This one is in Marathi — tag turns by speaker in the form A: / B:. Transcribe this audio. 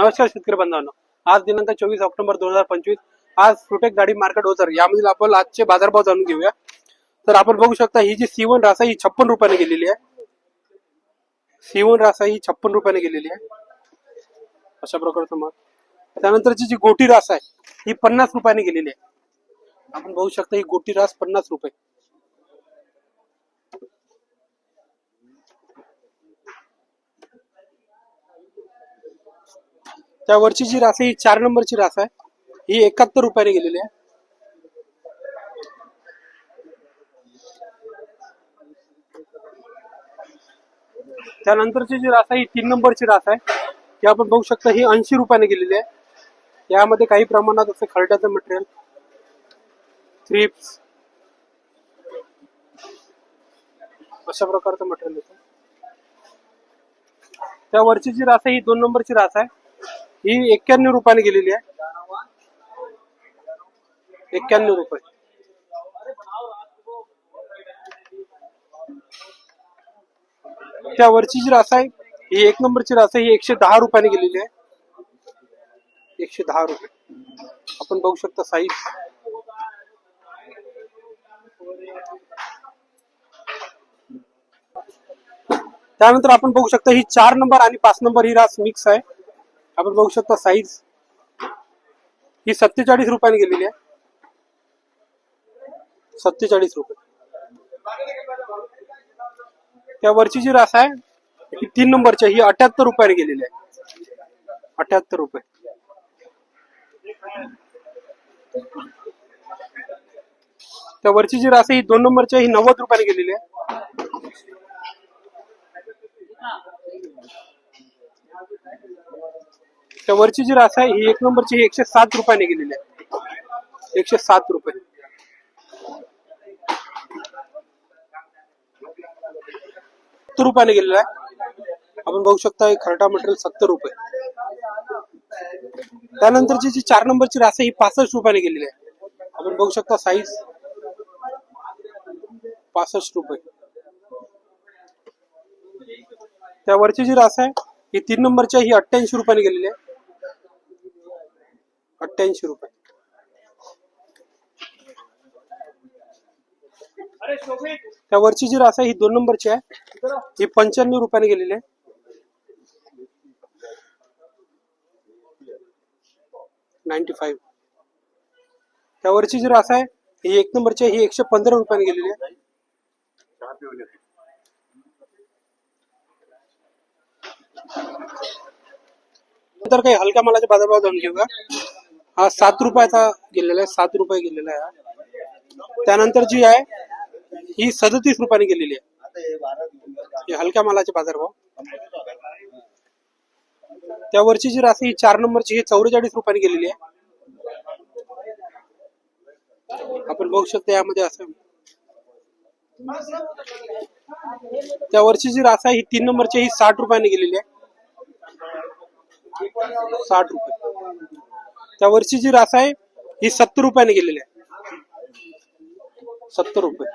A: नमस्कार शेतकरी बांधवांनो आज दिनांक चोवीस ऑक्टोबर दोन हजार पंचवीस. आज फ्रुटेक गाडी मार्केट ओझर यामधील आपण आजचे बाजारभाव जाणून घेऊया. तर आपण बघू शकता ही जी सीवन रासा ही छप्पन रुपयाने गेलेली आहे. सीवन रासा ही छप्पन रुपयाने गेलेली आहे. अशा प्रकारचं मग त्यानंतरची जी गोटी रास आहे ही पन्नास रुपयाने गेलेली आहे. आपण बघू शकता ही गोटी रास पन्नास रुपये. त्यावरची जी रास आहे ही चार नंबरची रास आहे. ही एकाहत्तर रुपयाने गेलेली आहे. त्यानंतरची जी रास आहे ही तीन नंबरची रास आहे. ती आपण बघू शकता ही ऐंशी रुपयाने गेलेली आहे. यामध्ये काही प्रमाणात असं खरड्याचं मटेरियल थ्रिप्स अशा प्रकारचं मटेरियल येतं. त्यावरची जी रास आहे ही दोन नंबरची रास आहे. ही एक्क्याण्णव रुपयाने गेलेली आहे. एक्क्याण्णव रुपये. त्या वरची जी रास आहे ही एक नंबरची रास आहे ही एकशे दहा रुपयाने गेलेली आहे. एकशे दहा रुपये. आपण बघू शकता साईज त्यानंतर आपण बघू शकता ही चार नंबर आणि पाच नंबर ही रास मिक्स आहे. आपण बघू शकता साईज ही सत्तेचाळीस रुपयाने गेलेली आहे. सत्तेचाळीस रुपये. त्या वरची जी रास आहे ही तीन नंबरची ही अठ्याहत्तर रुपयाने गेलेली आहे. अठ्याहत्तर रुपये. त्या वरची जी रास आहे ही दोन नंबरची ही नव्वद रुपयाने गेलेली आहे. त्या वरची जी रास आहे ही एक नंबरची एकशे सात रुपयाने गेलेली आहे. एकशे सात रुपये. सत्तर रुपयाने गेलेला आहे. आपण बघू शकता खरटा मटेरियल सत्तर रुपये. त्यानंतरची जी चार नंबरची रास आहे ही पासष्ट रुपयाने गेलेली आहे. आपण बघू शकता साईज पासष्ट रुपये. त्या वरची जी रास आहे ही तीन नंबरची ही अठ्ठ्याऐंशी रुपयाने गेलेली आहे. अठ्ठ्याऐंशी रुपये. त्या वरची जी रास आहे ही दोन नंबरची आहे. ही पंच्याण्णव रुपयाने गेलेली आहे. Ninety five. त्या वरची जी रास आहे ही एक नंबरची आहे ही एकशे पंधरा रुपयाने गेलेली आहे. तर काही हलक्या मालाचे बाजारभाव जाणून घेऊया. हा सात रुपयाचा गेलेला आहे सात रुपये गेलेला आहे त्यानंतर जी आहे ही सदतीस रुपयाने गेलेली आहे. हे हलक्या मालाचे बाजारभाव त्यावरची जी राशी ही चार नंबरची ही चौवेचाळीस रुपयाने गेलेली आहे. आपण बघू शकतो यामध्ये असं. त्या वर्षी जी रास आहे ही तीन नंबरची ही साठ रुपयाने गेलेली आहे. साठ रुपये. त्या वर्षी जी रास आहे ही सत्तर रुपयाने गेलेली आहे. सत्तर रुपये.